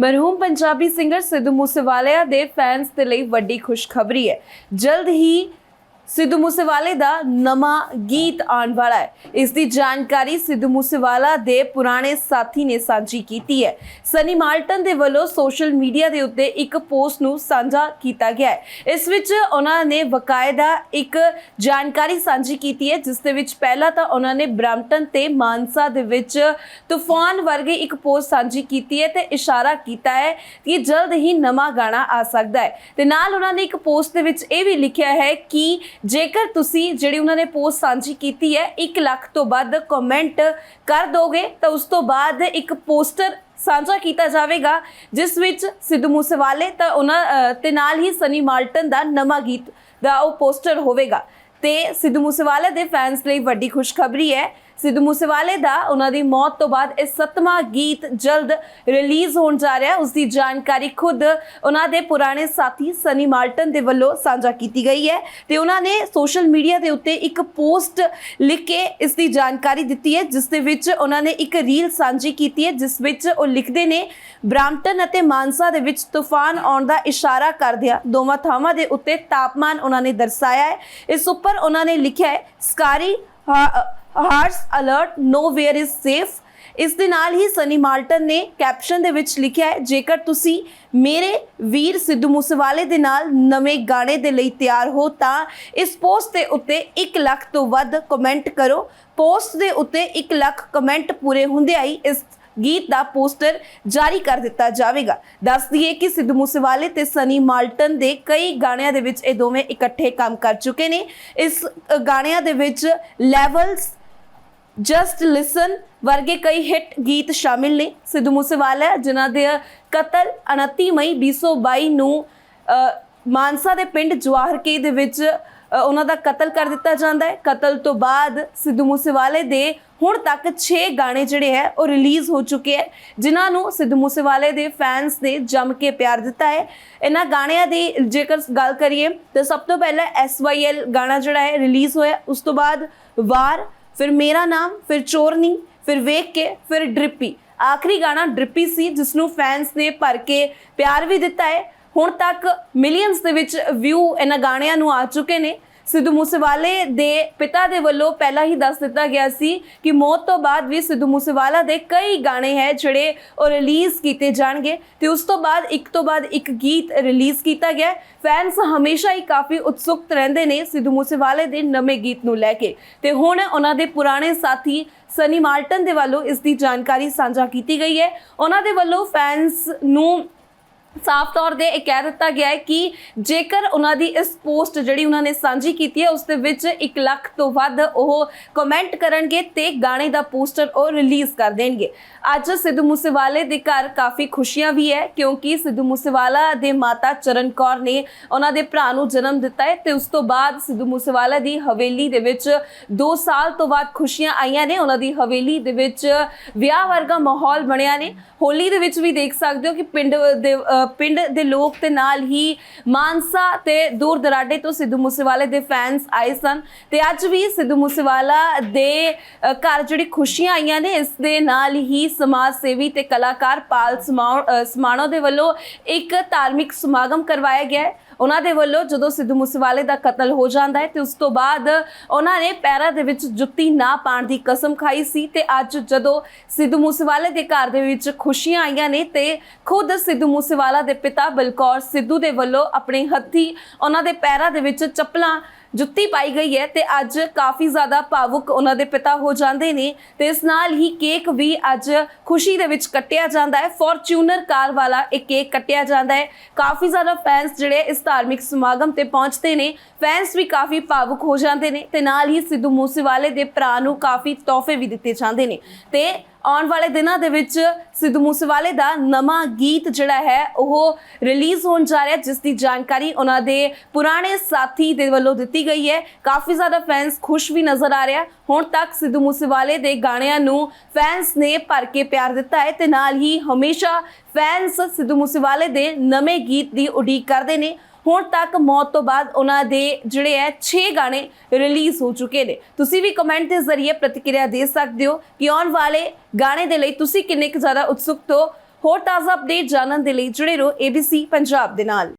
ਮਰਹੂਮ Punjabi singer Sidhu Moosewala ਦੇ fans ਦੇ ਲਈ ਵੱਡੀ ਖੁਸ਼ਖਬਰੀ ਹੈ। ਜਲਦ ਹੀ ਸਿੱਧੂ ਮੂਸੇਵਾਲੇ ਦਾ ਨਵਾਂ ਗੀਤ ਆਉਣ ਵਾਲਾ ਹੈ। ਇਸ ਦੀ ਜਾਣਕਾਰੀ ਸਿੱਧੂ ਮੂਸੇਵਾਲਾ ਦੇ ਪੁਰਾਣੇ ਸਾਥੀ ਨੇ ਸਾਂਝੀ ਕੀਤੀ ਹੈ। ਸਨੀ ਮਾਲਟਨ ਦੇ ਵੱਲੋਂ ਸੋਸ਼ਲ ਮੀਡੀਆ ਦੇ ਉੱਤੇ ਇੱਕ ਪੋਸਟ ਨੂੰ ਸਾਂਝਾ ਕੀਤਾ ਗਿਆ ਹੈ। ਇਸ ਵਿੱਚ ਉਹਨਾਂ ਨੇ ਵਕਾਇਦਾ ਇੱਕ ਜਾਣਕਾਰੀ ਸਾਂਝੀ ਕੀਤੀ ਹੈ, ਜਿਸ ਦੇ ਵਿੱਚ ਪਹਿਲਾਂ ਤਾਂ ਉਹਨਾਂ ਨੇ ਬ੍ਰੈਂਪਟਨ ਤੇ ਮਾਨਸਾ ਦੇ ਵਿੱਚ ਤੂਫਾਨ ਵਰਗੇ ਇੱਕ ਪੋਸਟ ਸਾਂਝੀ ਕੀਤੀ ਹੈ ਤੇ ਇਸ਼ਾਰਾ ਕੀਤਾ ਹੈ ਕਿ ਜਲਦ ਹੀ ਨਵਾਂ ਗਾਣਾ ਆ ਸਕਦਾ ਹੈ। ਤੇ ਨਾਲ ਉਹਨਾਂ ਨੇ ਇੱਕ ਪੋਸਟ ਦੇ ਵਿੱਚ ਇਹ ਵੀ ਲਿਖਿਆ ਹੈ ਕਿ ਜੇਕਰ ਤੁਸੀਂ ਜਿਹੜੀ ਉਹਨਾਂ ਨੇ ਪੋਸਟ ਸਾਂਝੀ ਕੀਤੀ ਹੈ 1 ਲੱਖ ਤੋਂ ਵੱਧ ਕਮੈਂਟ ਕਰ ਦੋਗੇ ਤਾਂ ਉਸ ਤੋਂ ਬਾਅਦ ਇੱਕ ਪੋਸਟਰ ਸਾਂਝਾ ਕੀਤਾ ਜਾਵੇਗਾ ਜਿਸ ਵਿੱਚ ਸਿੱਧੂ ਮੂਸੇਵਾਲੇ ਤਾਂ ਉਹਨਾਂ ਅ, ਤੇ ਨਾਲ ਹੀ ਸਨੀ ਮਾਲਟਨ ਦਾ ਨਵਾਂ ਗੀਤ ਦਾ ਉਹ ਪੋਸਟਰ ਹੋਵੇਗਾ। ਤੇ ਸਿੱਧੂ ਮੂਸੇਵਾਲੇ ਦੇ ਫੈਨਸ ਲਈ ਵੱਡੀ ਖੁਸ਼ਖਬਰੀ ਹੈ ਸਿੱਧੂ ਮੂਸੇਵਾਲੇ ਦਾ ਉਹਨਾਂ ਦੀ ਮੌਤ ਤੋਂ ਬਾਅਦ ਇਹ ਸੱਤਵਾਂ ਗੀਤ ਜਲਦ ਰਿਲੀਜ਼ ਹੋਣ ਜਾ ਰਿਹਾ ਉਸ ਦੀ ਜਾਣਕਾਰੀ ਖੁਦ ਉਹਨਾਂ ਦੇ ਪੁਰਾਣੇ ਸਾਥੀ ਸਨੀ ਮਾਲਟਨ ਦੇ ਵੱਲੋਂ ਸਾਂਝਾ ਕੀਤੀ ਗਈ ਹੈ ਤੇ ਉਹਨਾਂ ਨੇ ਸੋਸ਼ਲ ਮੀਡੀਆ ਦੇ ਉੱਤੇ ਇੱਕ ਪੋਸਟ ਲਿਖ ਕੇ ਇਸ ਦੀ ਜਾਣਕਾਰੀ ਦਿੱਤੀ ਹੈ, ਜਿਸ ਦੇ ਵਿੱਚ ਉਹਨਾਂ ਨੇ ਇੱਕ ਰੀਲ ਸਾਂਝੀ ਕੀਤੀ ਹੈ, ਜਿਸ ਵਿੱਚ ਉਹ ਲਿਖਦੇ ਨੇ ਬ੍ਰਾਂਟਨ ਅਤੇ ਮਾਨਸਾ ਦੇ ਵਿੱਚ ਤੂਫਾਨ ਆਉਣ ਦਾ ਇਸ਼ਾਰਾ ਕਰਦਿਆਂ ਦੋਵਾਂ ਥਾਵਾਂ ਦੇ ਉੱਤੇ ਤਾਪਮਾਨ ਉਹਨਾਂ ਨੇ ਦਰਸਾਇਆ ਹੈ। ਇਸ ਉੱਪਰ ਉਹਨਾਂ ਨੇ ਲਿਖਿਆ ਹੈ, scary horse alert nowhere is safe ਇਸ ਦੇ ਨਾਲ ਹੀ ਸਨੀ ਮਾਲਟਨ ਨੇ ਕੈਪਸ਼ਨ ਦੇ ਵਿੱਚ ਲਿਖਿਆ ਹੈ, ਜੇਕਰ ਤੁਸੀਂ ਮੇਰੇ ਵੀਰ ਸਿੱਧੂ ਮੂਸੇਵਾਲੇ ਦੇ ਨਾਲ ਨਵੇਂ ਗਾਣੇ ਦੇ ਲਈ ਤਿਆਰ ਹੋ, ਤਾਂ ਇਸ ਪੋਸਟ ਦੇ ਉੱਤੇ 1 ਲੱਖ ਤੋਂ ਵੱਧ ਕਮੈਂਟ ਕਰੋ। ਪੋਸਟ ਦੇ ਉੱਤੇ 1 ਲੱਖ ਕਮੈਂਟ ਪੂਰੇ ਹੁੰਦਿਆਂ ਹੀ ਇਸ ਗੀਤ ਦਾ ਪੋਸਟਰ ਜਾਰੀ ਕਰ ਦਿੱਤਾ ਜਾਵੇਗਾ। ਦੱਸ ਦਈਏ ਕਿ ਸਿੱਧੂ ਮੂਸੇਵਾਲੇ ਤੇ ਸਨੀ ਮਾਲਟਨ ਦੇ ਕਈ ਗਾਣਿਆਂ ਦੇ ਵਿੱਚ ਇਹ ਦੋਵੇਂ ਇਕੱਠੇ ਕੰਮ ਕਰ ਚੁੱਕੇ ਨੇ। ਇਸ ਗਾਣਿਆਂ ਦੇ ਵਿੱਚ ਲੈਵਲਸ ਜਸਟ ਲਿਸਨ ਵਰਗੇ ਕਈ ਹਿੱਟ ਗੀਤ ਸ਼ਾਮਿਲ ਨੇ। ਸਿੱਧੂ ਮੂਸੇਵਾਲਾ ਜਿਨ੍ਹਾਂ ਦੇ ਕਤਲ 29 ਮਈ 2022 ਨੂੰ ਮਾਨਸਾ ਦੇ ਪਿੰਡ ਜਵਾਹਰਕੇ ਦੇ ਵਿੱਚ ਉਹਨਾਂ ਦਾ ਕਤਲ ਕਰ ਦਿੱਤਾ ਜਾਂਦਾ ਹੈ। ਕਤਲ ਤੋਂ ਬਾਅਦ ਸਿੱਧੂ ਮੂਸੇਵਾਲੇ ਦੇ ਹੁਣ ਤੱਕ 6 ਗਾਣੇ ਜਿਹੜੇ ਹੈ, ਉਹ ਰਿਲੀਜ਼ ਹੋ ਚੁੱਕੇ ਹੈ, ਜਿਨ੍ਹਾਂ ਨੂੰ ਸਿੱਧੂ ਮੂਸੇਵਾਲੇ ਦੇ ਫੈਨਸ ਨੇ ਜੰਮ ਕੇ ਪਿਆਰ ਦਿੱਤਾ ਹੈ। ਇਹਨਾਂ ਗਾਣਿਆਂ ਦੀ ਜੇਕਰ ਗੱਲ ਕਰੀਏ, ਤਾਂ ਸਭ ਤੋਂ ਪਹਿਲਾਂ SYL ਗਾਣਾ ਜਿਹੜਾ ਹੈ, ਰਿਲੀਜ਼ ਹੋਇਆ। ਉਸ ਤੋਂ ਬਾਅਦ ਵਾਰ ਫਿਰ ਮੇਰਾ ਨਾਮ, ਫਿਰ ਚੋਰਨੀ, ਫਿਰ ਵੇਖ ਕੇ, ਫਿਰ ਡ੍ਰਿਪੀ। ਆਖਰੀ ਗਾਣਾ ਡ੍ਰਿਪੀ ਸੀ ਜਿਸ ਨੂੰ ਫੈਨਸ ਨੇ ਭਰ ਕੇ ਪਿਆਰ ਵੀ ਦਿੱਤਾ ਹੈ। ਹੁਣ ਤੱਕ ਮਿਲੀਅਨਸ ਦੇ ਵਿੱਚ ਵਿਊ ਇਹਨਾਂ ਗਾਣਿਆਂ ਨੂੰ ਆ ਚੁੱਕੇ ਨੇ। ਸਿੱਧੂ ਮੂਸੇਵਾਲੇ ਦੇ ਪਿਤਾ ਦੇ ਵੱਲੋਂ ਪਹਿਲਾਂ ਹੀ ਦੱਸ ਦਿੱਤਾ ਗਿਆ ਸੀ ਕਿ ਮੌਤ ਤੋਂ ਬਾਅਦ ਵੀ ਸਿੱਧੂ ਮੂਸੇਵਾਲਾ ਦੇ ਕਈ ਗਾਣੇ ਹੈ ਜਿਹੜੇ ਉਹ ਰਿਲੀਜ਼ ਕੀਤੇ ਜਾਣਗੇ ਤੇ ਉਸ ਤੋਂ ਬਾਅਦ, ਇੱਕ ਤੋਂ ਬਾਅਦ ਇੱਕ ਗੀਤ ਰਿਲੀਜ਼ ਕੀਤਾ ਗਿਆ। ਫੈਨਸ ਹਮੇਸ਼ਾ ਹੀ ਕਾਫੀ ਉਤਸੁਕਤ ਰਹਿੰਦੇ ਨੇ ਸਿੱਧੂ ਮੂਸੇਵਾਲੇ ਦੇ ਨਵੇਂ ਗੀਤ ਨੂੰ ਲੈ ਕੇ। ਤੇ ਹੁਣ ਉਹਨਾਂ ਦੇ ਪੁਰਾਣੇ ਸਾਥੀ ਸਨੀ ਮਾਰਟਨ ਦੇ ਵੱਲੋਂ ਇਸ ਦੀ ਜਾਣਕਾਰੀ ਸਾਂਝਾ ਕੀਤੀ ਗਈ ਹੈ। ਉਹਨਾਂ ਦੇ ਵੱਲੋਂ ਫੈਨਸ ਨੂੰ ਸਾਫ਼ ਤੌਰ ਤੇ ਇਹ ਕਹਿ ਦਿੱਤਾ ਗਿਆ ਹੈ ਕਿ ਜੇਕਰ ਉਹਨਾਂ ਦੀ ਇਸ ਪੋਸਟ ਜਿਹੜੀ ਉਹਨਾਂ ਨੇ ਸਾਂਝੀ ਕੀਤੀ ਹੈ, ਉਸ ਦੇ ਵਿੱਚ 1 ਲੱਖ ਤੋਂ ਵੱਧ ਉਹ ਕਮੈਂਟ ਕਰਨਗੇ ਤੇ ਗਾਣੇ ਦਾ ਪੋਸਟਰ ਉਹ ਰਿਲੀਜ਼ ਕਰ ਦੇਣਗੇ। ਅੱਜ ਸਿੱਧੂ ਮੂਸੇਵਾਲੇ ਦੇ ਘਰ ਕਾਫੀ ਖੁਸ਼ੀਆਂ ਵੀ ਹੈ, ਕਿਉਂਕਿ ਸਿੱਧੂ ਮੂਸੇਵਾਲਾ ਦੇ ਮਾਤਾ ਚਰਨ ਕੌਰ ਨੇ ਉਹਨਾਂ ਦੇ ਭਰਾ ਨੂੰ ਜਨਮ ਦਿੱਤਾ ਹੈ ਤੇ ਉਸ ਤੋਂ ਬਾਅਦ ਸਿੱਧੂ ਮੂਸੇਵਾਲਾ ਦੀ ਹਵੇਲੀ ਦੇ ਵਿੱਚ 2 ਸਾਲ ਤੋਂ ਬਾਅਦ ਖੁਸ਼ੀਆਂ ਆਈਆਂ ਨੇ। ਉਹਨਾਂ ਦੀ ਹਵੇਲੀ ਦੇ ਵਿੱਚ ਵਿਆਹ ਵਰਗਾ ਮਾਹੌਲ ਬਣਿਆ ਨੇ। ਹੋਲੀ ਦੇ ਵਿੱਚ ਵੀ ਦੇਖ ਸਕਦੇ ਹੋ ਕਿ ਪਿੰਡ ਦੇ ਪਿੰਡ ਦੇ ਲੋਕ ਤੇ ਨਾਲ ਹੀ ਮਾਨਸਾ ਤੇ ਦੂਰ ਦਰਾਡੇ ਤੋਂ ਸਿੱਧੂ ਮੂਸੇਵਾਲੇ ਦੇ ਫੈਨਸ ਆਏ ਸਨ ਤੇ ਅੱਜ ਵੀ ਸਿੱਧੂ ਮੂਸੇਵਾਲਾ ਦੇ ਘਰ ਜਿਹੜੀ ਖੁਸ਼ੀਆਂ ਆਈਆਂ ਨੇ ਇਸ ਦੇ ਨਾਲ ਹੀ ਸਮਾਜ ਸੇਵੀ ਤੇ ਕਲਾਕਾਰ ਪਾਲ ਸਮਾਉ- ਅ, ਸਮਾਣੋ ਦੇ ਵੱਲੋਂ ਇੱਕ ਧਾਰਮਿਕ ਸਮਾਗਮ ਕਰਵਾਇਆ ਗਿਆ ਉਹਨਾਂ ਦੇ ਵੱਲੋਂ ਜਦੋਂ ਸਿੱਧੂ ਮੂਸੇਵਾਲੇ ਦਾ ਕਤਲ ਹੋ ਜਾਂਦਾ ਹੈ ਤੇ ਉਸ ਤੋਂ ਬਾਅਦ ਉਹਨਾਂ ਨੇ ਪੈਰਾਂ ਦੇ ਵਿੱਚ ਜੁੱਤੀ ਨਾ ਪਾਣ ਦੀ ਕਸਮ ਖਾਈ ਸੀ ਤੇ ਅੱਜ ਜਦੋਂ ਸਿੱਧੂ ਮੂਸੇਵਾਲੇ ਦੇ ਘਰ ਦੇ ਵਿੱਚ ਖੁਸ਼ੀਆਂ ਆਈਆਂ ਨੇ ਤੇ ਖੁਦ ਸਿੱਧੂ ਮੂਸੇਵਾਲਾ ਦੇ ਪਿਤਾ ਬਲਕੌਰ ਸਿੱਧੂ ਦੇ ਵੱਲੋਂ ਆਪਣੇ ਹੱਥੀ ਉਹਨਾਂ ਦੇ ਪੈਰਾਂ ਦੇ ਵਿੱਚ ਚੱਪਲਾਂ ਜੁੱਤੀ ਪਾਈ ਗਈ ਹੈ ਤੇ ਅੱਜ ਕਾਫੀ ਜ਼ਿਆਦਾ ਭਾਵੁਕ ਉਹਨਾਂ ਦੇ ਪਿਤਾ ਹੋ ਜਾਂਦੇ ਨੇ ਤੇ ਇਸ ਨਾਲ ਹੀ ਕੇਕ ਵੀ ਅੱਜ ਖੁਸ਼ੀ ਦੇ ਵਿੱਚ ਕੱਟਿਆ ਜਾਂਦਾ ਹੈ। ਫੋਰਚੂਨਰ ਕਾਰ ਵਾਲਾ ਇਹ ਕੇਕ ਕੱਟਿਆ ਜਾਂਦਾ ਹੈ। ਕਾਫੀ ਜ਼ਿਆਦਾ ਫੈਨਸ ਜਿਹੜੇ ਇਸ ਧਾਰਮਿਕ ਸਮਾਗਮ ਤੇ ਪਹੁੰਚਦੇ ਨੇ ਫੈਨਸ ਵੀ ਕਾਫੀ ਭਾਵੁਕ ਹੋ ਜਾਂਦੇ ਨੇ ਤੇ ਨਾਲ ਹੀ ਸਿੱਧੂ ਮੂਸੇਵਾਲੇ ਦੇ ਭਰਾ ਨੂੰ ਕਾਫੀ ਤੋਹਫੇ ਵੀ ਦਿੱਤੇ ਜਾਂਦੇ ਨੇ ਤੇ ਆਉਣ ਵਾਲੇ ਦਿਨਾਂ ਦੇ ਵਿੱਚ ਸਿੱਧੂ ਮੂਸੇਵਾਲੇ ਦਾ ਨਵਾਂ ਗੀਤ ਜਿਹੜਾ ਹੈ, ਉਹ ਰਿਲੀਜ਼ ਹੋਣ ਜਾ ਰਿਹਾ, ਜਿਸ ਦੀ ਜਾਣਕਾਰੀ ਉਹਨਾਂ ਦੇ ਪੁਰਾਣੇ ਸਾਥੀ ਦੇ ਵੱਲੋਂ ਦਿੱਤੀ ਗਈ ਹੈ। ਕਾਫੀ ਜ਼ਿਆਦਾ ਫੈਨਸ ਖੁਸ਼ ਵੀ ਨਜ਼ਰ ਆ ਰਿਹਾ ਹੁਣ ਤੱਕ ਸਿੱਧੂ ਮੂਸੇਵਾਲੇ ਦੇ ਗਾਣਿਆਂ ਨੂੰ ਫੈਨਸ ਨੇ ਭਰ ਕੇ ਪਿਆਰ ਦਿੱਤਾ ਹੈ ਤੇ ਨਾਲ ਹੀ ਹਮੇਸ਼ਾ ਫੈਨਸ ਸਿੱਧੂ ਮੂਸੇਵਾਲੇ ਦੇ ਨਵੇਂ ਗੀਤ ਦੀ ਉਡੀਕ ਕਰਦੇ ਨੇ। ਹੁਣ ਤੱਕ ਮੌਤ ਤੋਂ ਬਾਅਦ ਉਹਨਾਂ ਦੇ ਜਿਹੜੇ ਹੈ 6 ਗਾਣੇ ਰਿਲੀਜ਼ ਹੋ ਚੁੱਕੇ ਨੇ। ਤੁਸੀਂ ਵੀ ਕਮੈਂਟ ਦੇ ਜ਼ਰੀਏ ਪ੍ਰਤੀਕਿਰਿਆ ਦੇ ਸਕਦੇ ਹੋ ਕਿ ਆਉਣ ਵਾਲੇ ਗਾਣੇ ਦੇ ਲਈ ਤੁਸੀਂ ਕਿੰਨੇ ਕੁ ਜ਼ਿਆਦਾ ਉਤਸੁਕ ਹੋ। ਹੋਰ ਤਾਜ਼ਾ ਅਪਡੇਟ ਜਾਣਨ ਦੇ ਲਈ ਜੁੜੇ ਰਹੋ ABC ਪੰਜਾਬ ਦੇ ਨਾਲ।